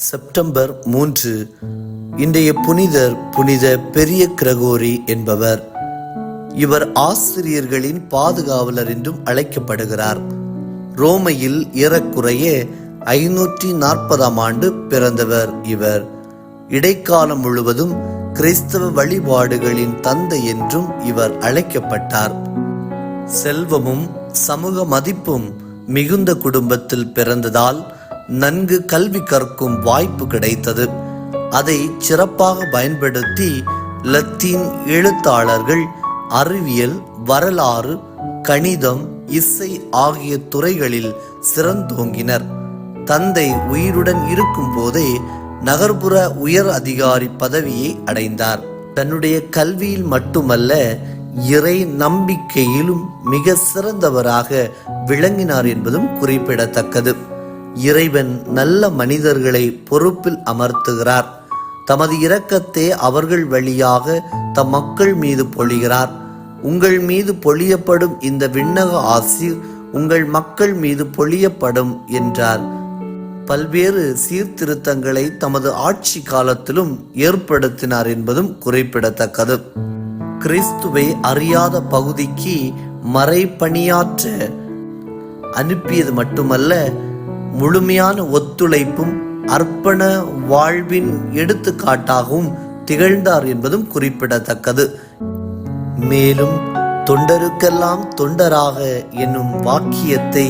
September மூன்று இன்றைய புனிதர் புனித பெரிய கிரகோரி என்பவர். இவர் ஆசிரியர்களின் பாதுகாவலர் என்றும் அழைக்கப்படுகிறார். ரோமையில் ஏறக்குறைய ஐநூற்றி நாற்பதாம் ஆண்டு பிறந்தவர் இவர். இடைக்காலம் முழுவதும் கிறிஸ்தவ வழிபாடுகளின் தந்தை என்றும் இவர் அழைக்கப்பட்டார். செல்வமும் சமூக மதிப்பும் மிகுந்த குடும்பத்தில் பிறந்ததால் நன்கு கல்வி கற்கும் வாய்ப்பு கிடைத்தது. அதை சிறப்பாக பயன்படுத்தி லத்தீன் எழுத்தாளர்கள் அறிவியல் வரலாறு கணிதம் இசை ஆகிய துறைகளில் சிறந்தோங்கினர். தந்தை உயிருடன் இருக்கும் போதே நகர்ப்புற உயர் அதிகாரி பதவியை அடைந்தார். தன்னுடைய கல்வியில் மட்டுமல்ல இறை நம்பிக்கையிலும் மிக சிறந்தவராக விளங்கினார் என்பதும் குறிப்பிடத்தக்கது. இறைவன் நல்ல மனிதர்களை பொறுப்பில் அமர்த்துகிறார். தமது இரக்கத்தை அவர்கள் வழியாக தம் மக்கள் மீது பொழிகிறார். உங்கள் மீது பொழியப்படும் இந்த விண்ணக ஆசிர் உங்கள் மக்கள் மீது பொழியப்படும் என்றார். பல்வேறு சீர்திருத்தங்களை தமது ஆட்சி காலத்திலும் ஏற்படுத்தினார் என்பதும் குறிப்பிடத்தக்கது. கிறிஸ்துவை அறியாத பகுதிக்கு மறைபணியாற்ற அனுப்பியது மட்டுமல்ல முழுமையான ஒத்துழைப்பும் அர்ப்பண வாழ்வின் எடுத்துக்காட்டாகவும் திகழ்ந்தார் என்பதும் குறிப்பிடத்தக்கது. மேலும் தொண்டருக்கெல்லாம் தொண்டராக என்னும் வாக்கியத்தை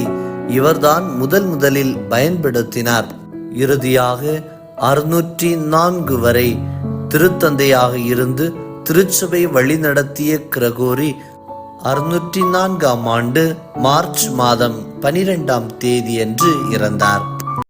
இவர்தான் முதல் முதலில் பயன்படுத்தினார். இறுதியாக அறுநூற்றி நான்கு வரை திருத்தந்தையாக இருந்து திருச்சபை வழிநடத்திய கிரகோரி அறுநூற்றி நான்காம் ஆண்டு மார்ச் மாதம் பனிரெண்டாம் தேதியன்று இறந்தார்.